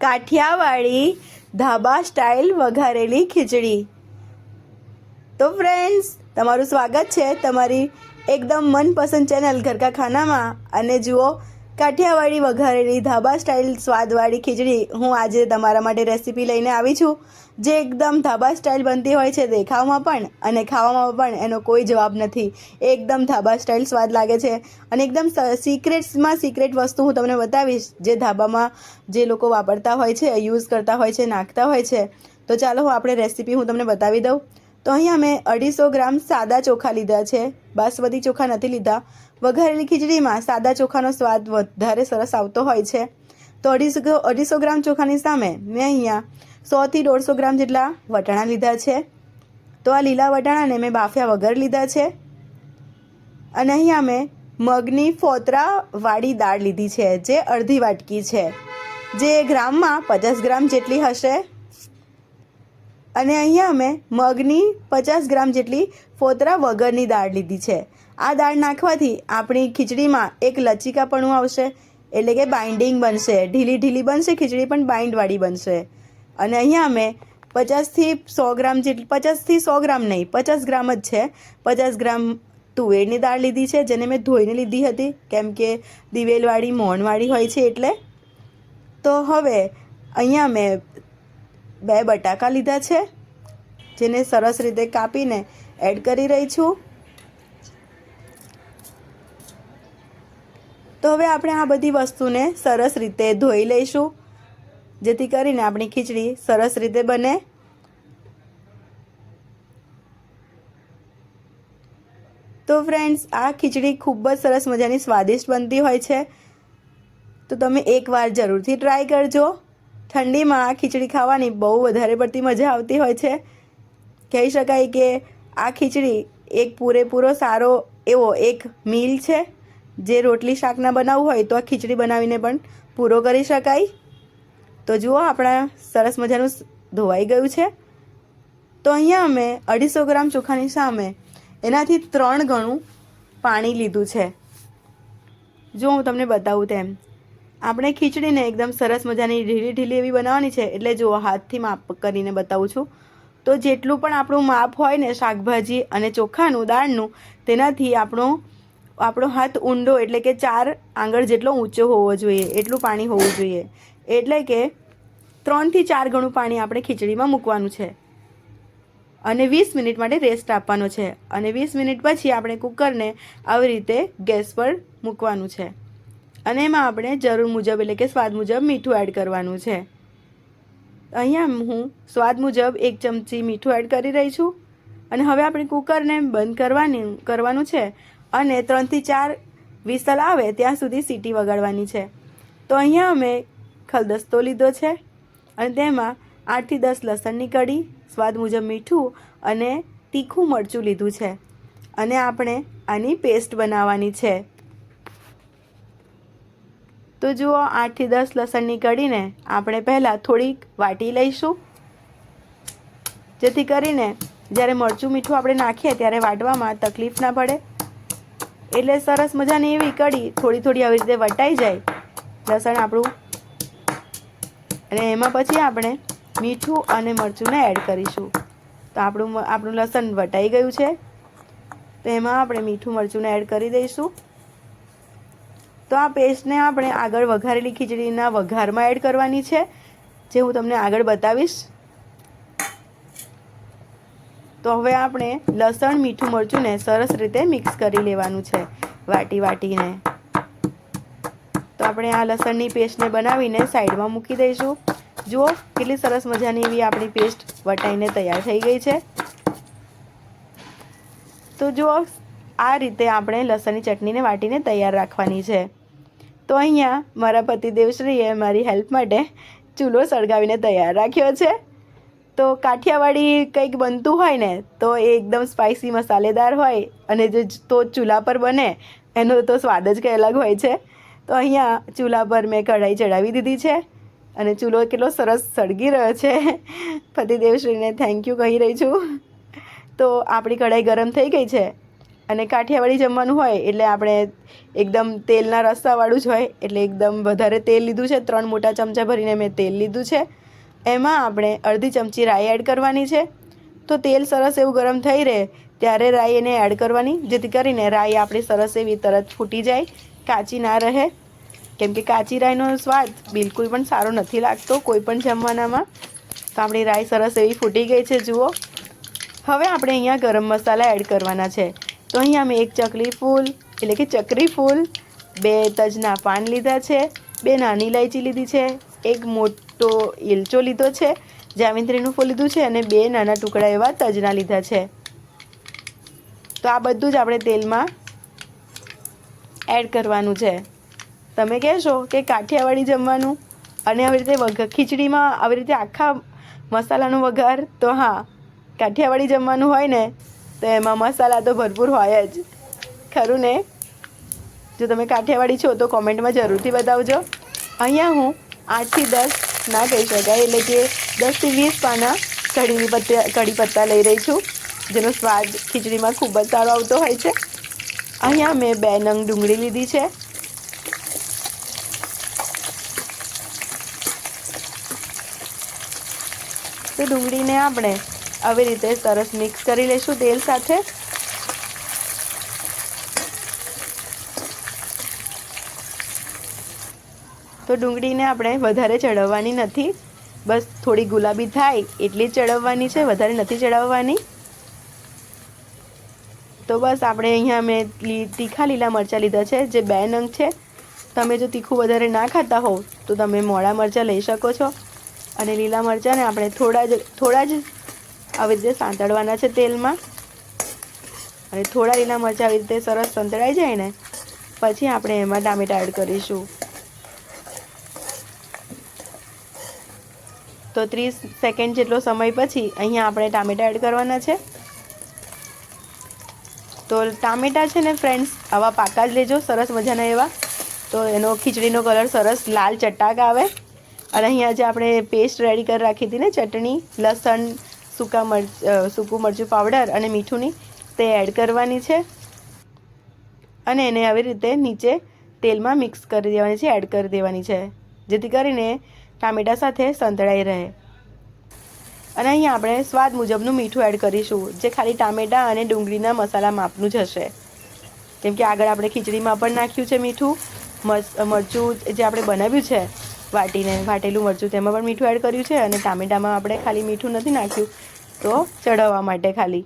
કાઠિયાવાડી ધાબા સ્ટાઇલ વઘારેલી ખીચડી. તો ફ્રેન્ડ્સ તમારું સ્વાગત છે તમારી એકદમ મનપસંદ ચેનલ ઘરકા ખાનામાં અને જુઓ કાઠિયાવાડી વઘારેલી ધાબા સ્ટાઇલ સ્વાદવાળી ખીચડી હું આજે તમારા માટે રેસીપી લઈને આવી છું. જે એકદમ ધાબા સ્ટાઇલ બનતી હોય છે દેખાવમાં પણ અને ખાવામાં પણ એનો કોઈ જવાબ નથી. એકદમ ધાબા સ્ટાઇલ સ્વાદ લાગે છે અને એકદમ સિક્રેટ્સમાં સિક્રેટ વસ્તુ હું તમને બતાવીશ જે ધાબામાં જે લોકો વાપરતા હોય છે યુઝ કરતા હોય છે, નાખતા હોય છે. તો ચાલો હું આપણે રેસીપી હું તમને બતાવી દઉં. તો અહીંયા મેં અઢીસો ગ્રામ સાદા ચોખા લીધા છે. બાસમતી ચોખા નથી લીધા. વઘારેલી ખીચડીમાં સાદા ચોખાનો સ્વાદ વધારે સરસ આવતો હોય છે. તો અઢીસો અઢીસો ગ્રામ ચોખાની સામે મેં અહીંયા સોથી દોઢસો ગ્રામ જેટલા વટાણા લીધા છે. તો આ લીલા વટાણાને મેં બાફ્યા વગર લીધા છે. અને અહીંયા મેં મગની ફોતરા વાળી દાળ લીધી છે, જે અડધી વાટકી છે. જે ગ્રામમાં પચાસ ગ્રામ જેટલી હશે. અને અહીંયા મેં મગની પચાસ ગ્રામ જેટલી ફોતરા વગરની દાળ લીધી છે. આ દાળ નાખવાથી આપણી ખીચડીમાં એક લચીકાપણું આવશે, એટલે કે બાઇન્ડિંગ બનશે. ઢીલી ઢીલી બનશે, ખીચડી પણ બાઇન્ડવાળી બનશે. અને અહીંયા મેં પચાસથી સો ગ્રામ જેટલી પચાસથી સો ગ્રામ નહીં, પચાસ ગ્રામ જ છે. પચાસ ગ્રામ તુવેરની દાળ લીધી છે, જેને મેં ધોઈને લીધી હતી, કેમ કે દિવેલવાળી મોણવાળી હોય છે એટલે. તો હવે અહીંયા મેં બે બટાકા લીધા છે, જેને સરસ રીતે કાપીને એડ કરી રહી છું. તો હવે આપણે આ બધી વસ્તુને સરસ રીતે ધોઈ લઈશું. જેથી કરીને આપણી ખીચડી સરસ રીતે બને. તો ફ્રેન્ડ્સ આ ખીચડી ખૂબ જ સરસ મજાની સ્વાદિષ્ટ બનતી હોય છે. તો તમે એકવાર જરૂરથી ટ્રાય કરજો. ઠંડીમાં આ ખીચડી ખાવાની બહુ વધારે પડતી મજા આવતી હોય છે. કહી શકાય કે આ ખીચડી એક પૂરેપૂરો સારો એવો એક મીલ છે. જે રોટલી શાકના બનાવવું હોય તો આ ખીચડી બનાવીને પણ પૂરો કરી શકાય. તો જુઓ, આપણા સરસ મજાનું ધોવાઈ ગયું છે. તો અહીંયા અમે અઢીસો ગ્રામ ચોખાની સામે એનાથી ત્રણ ગણું પાણી લીધું છે. જો હું તમને બતાવું તેમ, આપણે ખીચડીને એકદમ સરસ મજાની ઢીલી ઢીલી એવી બનાવવાની છે, એટલે જુઓ હાથથી માપ કરીને બતાવું છું. તો જેટલું પણ આપણું માપ હોય ને શાકભાજી અને ચોખાનું, દાળનું, તેનાથી આપણો આપણો હાથ ઊંડો એટલે કે ચાર આંગળ જેટલો ઊંચો હોવો જોઈએ, એટલું પાણી હોવું જોઈએ. એટલે કે ત્રણથી ચાર ગણું પાણી આપણે ખીચડીમાં મૂકવાનું છે. અને વીસ મિનિટ માટે રેસ્ટ આપવાનો છે. અને વીસ મિનિટ પછી આપણે કુકરને આવી રીતે ગેસ પર મૂકવાનું છે. અને એમાં આપણે જરૂર મુજબ એટલે કે સ્વાદ મુજબ મીઠું એડ કરવાનું છે. અહીંયા હું સ્વાદ મુજબ એક ચમચી મીઠું એડ કરી રહી છું. અને હવે આપણે કુકરને બંધ કરવાની, કરવાનું છે. અને ત્રણથી ચાર વિસલ આવે ત્યાં સુધી સીટી વગાડવાની છે. તો અહીંયા અમે ખલદસ્તો લીધો છે અને તેમાં આઠથી દસ લસણની કડી સ્વાદ મુજબ મીઠું અને તીખું મરચું લીધું છે. અને આપણે આની પેસ્ટ બનાવવાની છે. તો જુઓ આઠથી દસ લસણની કઢીને આપણે પહેલાં થોડીક વાટી લઈશું. જેથી કરીને જ્યારે મરચું મીઠું આપણે નાખીએ ત્યારે વાટવામાં તકલીફ ના પડે. એટલે સરસ મજાની એવી કઢી થોડી થોડી આવી રીતે વટાઈ જાય લસણ આપણું. અને એમાં પછી આપણે મીઠું અને મરચુંને એડ કરીશું. તો આપણું આપણું લસણ વટાઈ ગયું છે. તો એમાં આપણે મીઠું મરચુંને એડ કરી દઈશું. તો આ પેસ્ટને આપણે આગળ વઘારેલી ખીચડીના વઘારમાં એડ કરવાની છે. જે હું તમને આગળ બતાવીશ. તો હવે આપણે લસણ, મીઠું મરચુંને સરસ રીતે મિક્સ કરી લેવાનું છે વાટી વાટીને. તો આપણે આ લસણની પેસ્ટને બનાવીને સાઈડમાં મૂકી દઈશું. જુઓ કેટલી સરસ મજાની એવી આપણી પેસ્ટ વટાઈને તૈયાર થઈ ગઈ છે. તો જુઓ આ રીતે આપણે લસણની ચટણીને વાટીને તૈયાર રાખવાની છે. તો અહીંયા મારા પતિદેવશ્રીએ મારી હેલ્પ માટે ચૂલો સળગાવીને તૈયાર રાખ્યો છે. તો કાઠિયાવાડી કંઈક બનતું હોય ને, તો એ એકદમ સ્પાઇસી મસાલેદાર હોય અને જે તો ચૂલા પર બને, એનો તો સ્વાદ જ કંઈ અલગ હોય છે. તો અહીંયા ચૂલા પર મેં કઢાઈ ચડાવી દીધી છે અને ચૂલો કેટલો સરસ સળગી રહ્યો છે. પતિદેવશ્રીને થેન્ક યુ કહી રહી છું. તો આપણી કઢાઈ ગરમ થઈ ગઈ છે અને કાઠિયાવાડી જમવાનું હોય એટલે આપણે એકદમ તેલના રસ્તાવાળું જ હોય એટલે એકદમ વધારે તેલ લીધું છે. ત્રણ મોટા ચમચા ભરીને મેં તેલ લીધું છે. એમાં આપણે અડધી ચમચી રાઈ એડ કરવાની છે. તો તેલ સરસ એવું ગરમ થઈ રહે, ત્યારે રાઈ એને એડ કરવાની, જેથી કરીને રાઈ આપણી સરસ એવી તરત ફૂટી જાય, કાચી ના રહે. કેમ કે કાચી રાઈનો સ્વાદ બિલકુલ પણ સારો નથી લાગતો કોઈ પણ જમવાનામાં. તો આપણી રાઈ સરસ એવી ફૂટી ગઈ છે, જુઓ. હવે આપણે અહીંયા ગરમ મસાલા એડ કરવાના છે. તો અહીંયા મેં એક ચકલી ફૂલ, એટલે કે ચકરી ફૂલ, બે તજના પાન લીધા છે, બે નાની ઇલાયચી લીધી છે, એક મોટો ઇલચો લીધો છે જામિત્રીનું ફૂલ લીધું છે અને બે નાના ટુકડા એવા તજના લીધા છે. તો આ બધું જ આપણે તેલમાં એડ કરવાનું છે. તમે કહેશો કે કાઠિયાવાડી જમવાનું અને આવી રીતે વઘ, ખીચડીમાં આવી રીતે આખા મસાલાનો વઘાર, તો હા, કાઠિયાવાડી જમવાનું હોય ને, તો એમાં મસાલા તો ભરપૂર હોય જ. ખરું ને? જો તમે કાઠિયાવાડી છો તો કોમેન્ટમાં જરૂરથી બતાવજો. અહીંયા હું આઠથી દસ ના કહી શકાય. એટલે કે દસથી વીસ પાના કઢીની પત્તા, કઢી પત્તા લઈ રહી છું, જેનો સ્વાદ ખીચડીમાં ખૂબ જ સારો આવતો હોય છે. અહીંયા મેં બે નંગ ડુંગળી લીધી છે. તો ડુંગળીને આપણે આવી રીતે સરસ મિક્સ કરી લઈશું તેલ સાથે. તો ડુંગળીને આપણે વધારે ચડવવાની નથી. બસ થોડી ગુલાબી થાય એટલી જ ચડવવાની છે, વધારે નથી ચડાવવાની તો બસ આપણે અહીંયા મેં તીખા લીલા મરચાં લીધા છે, જે બે નંગ છે. તમે જો તીખું વધારે ના ખાતા હોવ, તો તમે મોડા મરચાં લઈ શકો છો. અને લીલા મરચાંને આપણે થોડા જ થોડા જ આવી રીતે સાંતળવાના છે તેલમાં. અને થોડા લીલા મરચાં આવી રીતે સરસ સંતળાઈ જાય ને, પછી આપણે એમાં ટામેટા એડ કરીશું. તો ત્રીસ સેકન્ડ જેટલો સમય પછી અહીંયા આપણે ટામેટા એડ કરવાના છે. તો ટામેટા છે ને ફ્રેન્ડ્સ આવા પાકા જ લેજો, સરસ મજાના એવા. તો એનો ખીચડીનો કલર સરસ લાલ ચટાક આવે. અને અહીંયા જે આપણે પેસ્ટ રેડી કરી રાખી હતી ને, ચટણી, લસણ, સૂકા મરચ સૂકું મરચું પાવડર અને મીઠુંની, તે એડ કરવાની છે. અને એને આવી રીતે નીચે તેલમાં મિક્સ કરી દેવાની છે એડ કરી દેવાની છે. જેથી કરીને ટામેટા સાથે સંતળાઈ રહે. અને અહીંયા આપણે સ્વાદ મુજબનું મીઠું એડ કરીશું, જે ખાલી ટામેટા અને ડુંગળીના મસાલા માપનું જ હશે. કેમ કે આગળ આપણે ખીચડીમાં પણ નાખ્યું છે મીઠું મરચું જે આપણે બનાવ્યું છે, વાટીને, વાટેલું મરચું, તેમાં પણ મીઠું એડ કર્યું છે અને ટામેટામાં આપણે ખાલી મીઠું નથી નાખ્યું, તો ચડાવવા માટે ખાલી.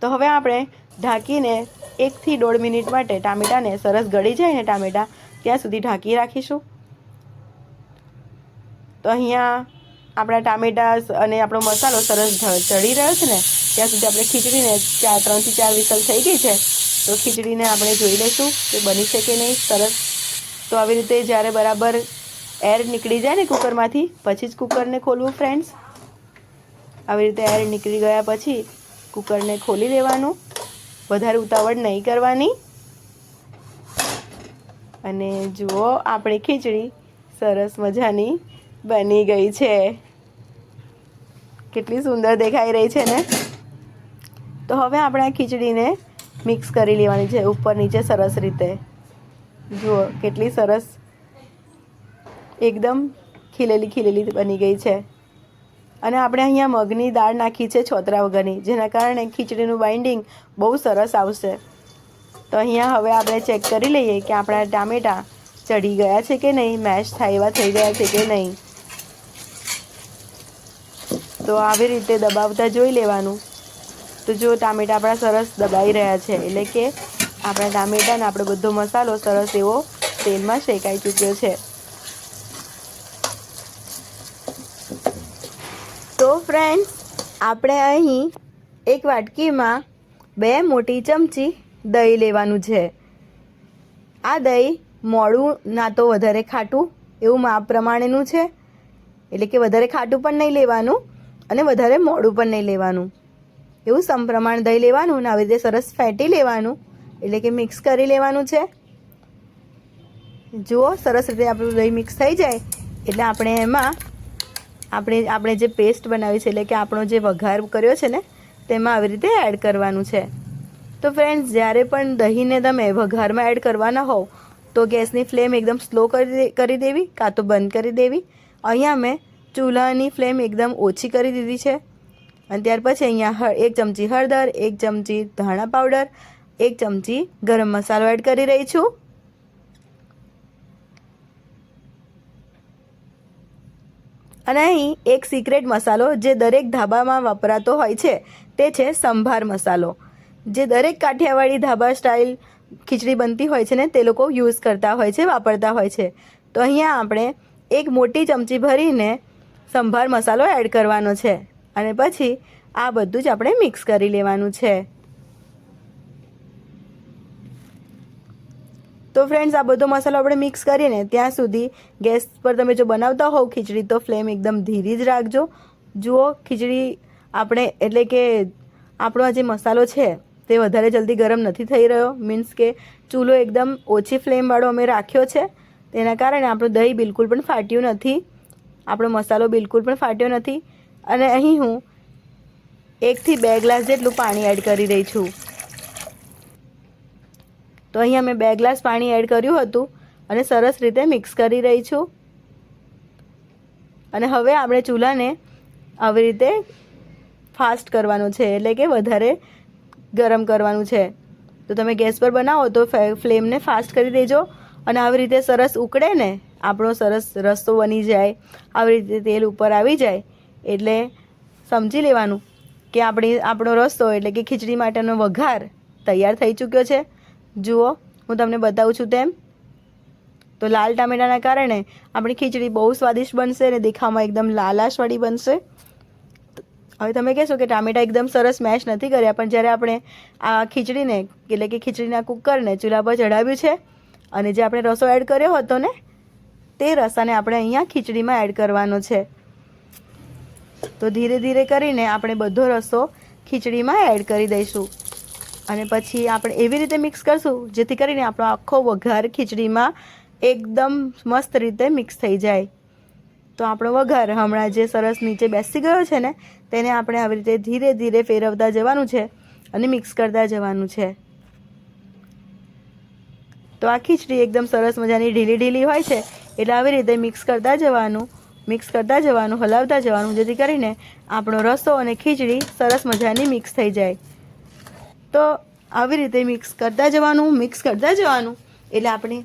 તો હવે આપણે ઢાંકીને એકથી દોઢ મિનિટ માટે ટામેટાને સરસ ગળી જાય ને ટામેટા, ત્યાં સુધી ઢાંકી રાખીશું. તો અહીંયા આપણા ટામેટા અને આપણો મસાલો સરસ ચડી રહ્યો છે ને, ત્યાં સુધી આપણે ખીચડીને ચાર, ત્રણથી ચાર વિસલ થઈ ગઈ છે, તો ખીચડીને આપણે જોઈ લઈશું કે બની છે કે નહીં, સરસ. તો આવી રીતે જ્યારે બરાબર એર નીકળી જાય ને કુકરમાંથી, પછી જ કુકરને ખોલવું, ફ્રેન્ડ્સ. આવી રીતે એર નીકળી ગયા પછી કુકરને ખોલી દેવાનું વધારે ઉતાવળ નહીં કરવાની. અને જુઓ, આપણી ખીચડી સરસ મજાની બની ગઈ છે. કેટલી સુંદર દેખાઈ રહી છે ને? તો હવે આપણે આ ખીચડીને મિક્સ કરી લેવાની છે ઉપર નીચે સરસ રીતે. જુઓ કેટલી સરસ એકદમ ખીલેલી ખીલેલી બની ગઈ છે. અને આપણે અહીંયા મગની દાળ નાખી છે છોતરા વગરની, જેના કારણે ખીચડીનું બાઇન્ડિંગ બહુ સરસ આવશે. તો અહીંયા હવે આપણે ચેક કરી લઈએ કે આપણા ટામેટાં ચડી ગયા છે કે નહીં મેશ થાય એવા થઈ ગયા છે કે નહીં. તો આવી રીતે દબાવતા જોઈ લેવાનું. તો જો ટામેટા આપણા સરસ દબાઈ રહ્યા છે, એટલે કે આપણા ટામેટાને આપણો બધો મસાલો સરસ એવો તેલમાં શેકાઈ ચૂક્યો છે. તો ફ્રેન્ડ્સ આપણે અહીં એક વાટકીમાં બે મોટી ચમચી દહીં લેવાનું છે. આ દહીં મોડું ના તો વધારે ખાટું એવું માપ પ્રમાણેનું છે. એટલે કે વધારે ખાટું પણ નહીં લેવાનું. અને વધારે મોડું પણ નહીં લેવાનું. એવું સમપ્રમાણ દહીં લેવાનું ને આવી રીતે સરસ ફેટી લેવાનું. એટલે કે મિક્સ કરી લેવાનું છે. જુઓ, સરસ રીતે આપણું દહીં મિક્સ થઈ જાય. એટલે આપણે એમાં આપણે આપણે જે પેસ્ટ બનાવી છે, એટલે કે આપણો જે વઘાર કર્યો છે ને, તેમાં આવી રીતે એડ કરવાનું છે. તો ફ્રેન્ડ્સ જ્યારે પણ દહીંને તમે વઘારમાં એડ કરવાના હોવ, તો ગેસની ફ્લેમ એકદમ સ્લો કરી કરી દેવી, કાં તો બંધ કરી દેવી. અહીંયા મેં ચૂલાની ફ્લેમ એકદમ ઓછી કરી દીધી છે. અને ત્યાર પછી અહીંયા હળ, એક ચમચી હળદર, એક ચમચી ધાણા પાવડર, એક ચમચી ગરમ મસાલો એડ કરી રહી છું. અને અહીં એક સિક્રેટ મસાલો જે દરેક ધાબામાં વપરાતો હોય છે, તે છે સંભાર મસાલો. જે દરેક કાઠિયાવાડી ધાબા સ્ટાઇલ ખીચડી બનતી હોય છે ને, તે લોકો યુઝ કરતા હોય છે, વાપરતા હોય છે. તો અહીંયા આપણે એક મોટી ચમચી ભરીને સંભાર મસાલો એડ કરવાનો છે. અને પછી આ બધું જ આપણે મિક્સ કરી લેવાનું છે. તો ફ્રેન્ડ્સ આ બધો મસાલો આપણે મિક્સ કરીને ત્યાં સુધી ગેસ પર તમે જો બનાવતા હોવ ખીચડી, તો ફ્લેમ એકદમ ધીરી જ રાખજો. જુઓ, ખીચડી આપણે એટલે કે આપણો આ જે મસાલો છે, તે વધારે જલ્દી ગરમ નથી થઈ રહ્યો. મીન્સ કે ચૂલો એકદમ ઓછી ફ્લેમવાળો અમે રાખ્યો છે. તેના કારણે આપણું દહીં બિલકુલ પણ ફાટ્યું નથી. આપણો મસાલો બિલકુલ પણ ફાટ્યો નથી. અને અહીં હું એકથી બે ગ્લાસ જેટલું પાણી એડ કરી રહી છું. તો અહીં અમે બે ગ્લાસ પાણી એડ કર્યું હતું અને સરસ રીતે મિક્સ કરી રહી છું. અને હવે આપણે ચૂલાને આવી રીતે ફાસ્ટ કરવાનું છે, એટલે કે વધારે ગરમ કરવાનું છે. તો તમે ગેસ પર બનાવો તો ફ્લેમને ફાસ્ટ કરી દેજો અને આવી રીતે સરસ ઉકળે ને આપણો સરસ રસ્તો બની જાય, આવી રીતે તેલ ઉપર આવી જાય, એટલે સમજી લેવાનું કે આપણી, આપણો રસ્તો એટલે કે ખીચડી માટેનો વઘાર તૈયાર થઈ ચૂક્યો છે. જુઓ, હું તમને બતાવું છું તેમ. તો લાલ ટામેટાના કારણે આપણી ખીચડી બહુ સ્વાદિષ્ટ બનશે અને દેખાવમાં એકદમ લાલાશવાળી બનશે. હવે તમે કહેશો કે ટામેટા એકદમ સરસ મેશ નથી કર્યા, પણ જ્યારે આપણે આ ખીચડીને, એટલે કે ખીચડીના કુકરને ચૂલા પર ચડાવ્યું છે, અને જે આપણે રસો એડ કર્યો હતો ને તે રસાને આપણે અહીંયા ખીચડીમાં એડ કરવાનો છે. તો ધીરે ધીરે કરીને આપણે બધો રસો ખીચડીમાં એડ કરી દઈશું. અને પછી આપણે એવી રીતે મિક્સ કરશું, જેથી કરીને આપણો આખો વઘાર ખીચડીમાં એકદમ મસ્ત રીતે મિક્સ થઈ જાય. તો આપણો વઘાર હમણાં જે સરસ નીચે બેસી ગયો છે ને, તેને આપણે આવી રીતે ધીરે ધીરે ફેરવતા જવાનું છે અને મિક્સ કરતા જવાનું છે. તો આ ખીચડી એકદમ સરસ મજાની ઢીલી ઢીલી હોય છે એટલે આવી રીતે મિક્સ કરતા જવાનું મિક્સ કરતા જવાનું, હલાવતા જવાનું, જેથી કરીને આપણો રસો અને ખીચડી સરસ મજાની મિક્સ થઈ જાય. તો આવી રીતે મિક્સ કરતા જવાનું મિક્સ કરતા જવાનું, એટલે આપણી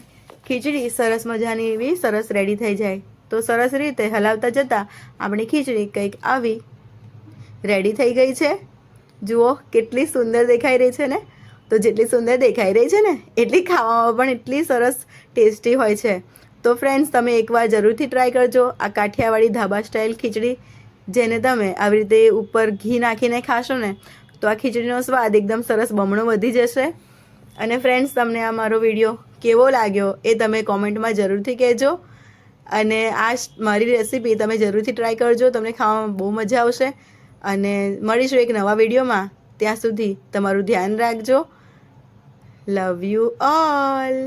ખીચડી સરસ મજાની એવી સરસ રેડી થઈ જાય. તો સરસ રીતે હલાવતા જતાં આપણી ખીચડી કંઈક આવી રેડી થઈ ગઈ છે. જુઓ કેટલી સુંદર દેખાઈ રહી છે ને? તો જેટલી સુંદર દેખાઈ રહી છે ને, એટલી ખાવામાં પણ એટલી સરસ ટેસ્ટી હોય છે. તો ફ્રેન્ડ્સ તમે એકવાર જરૂરથી ટ્રાય કરજો. આ કાઠિયાવાડી ધાબા સ્ટાઇલ ખીચડી, જેને તમે આવી રીતે ઉપર ઘી નાખીને ખાશો ને, તો આ ખીચડીનો સ્વાદ એકદમ સરસ બમણો વધી જશે. અને ફ્રેન્ડ્સ તમને આ મારો વીડિયો કેવો લાગ્યો એ તમે કોમેન્ટમાં જરૂરથી કહેજો. અને આ મારી રેસીપી તમે જરૂરથી ટ્રાય કરજો, તમને ખાવામાં બહુ મજા આવશે. અને મળીશું એક નવા વિડીયોમાં ત્યાં સુધી તમારું ધ્યાન રાખજો. Love you all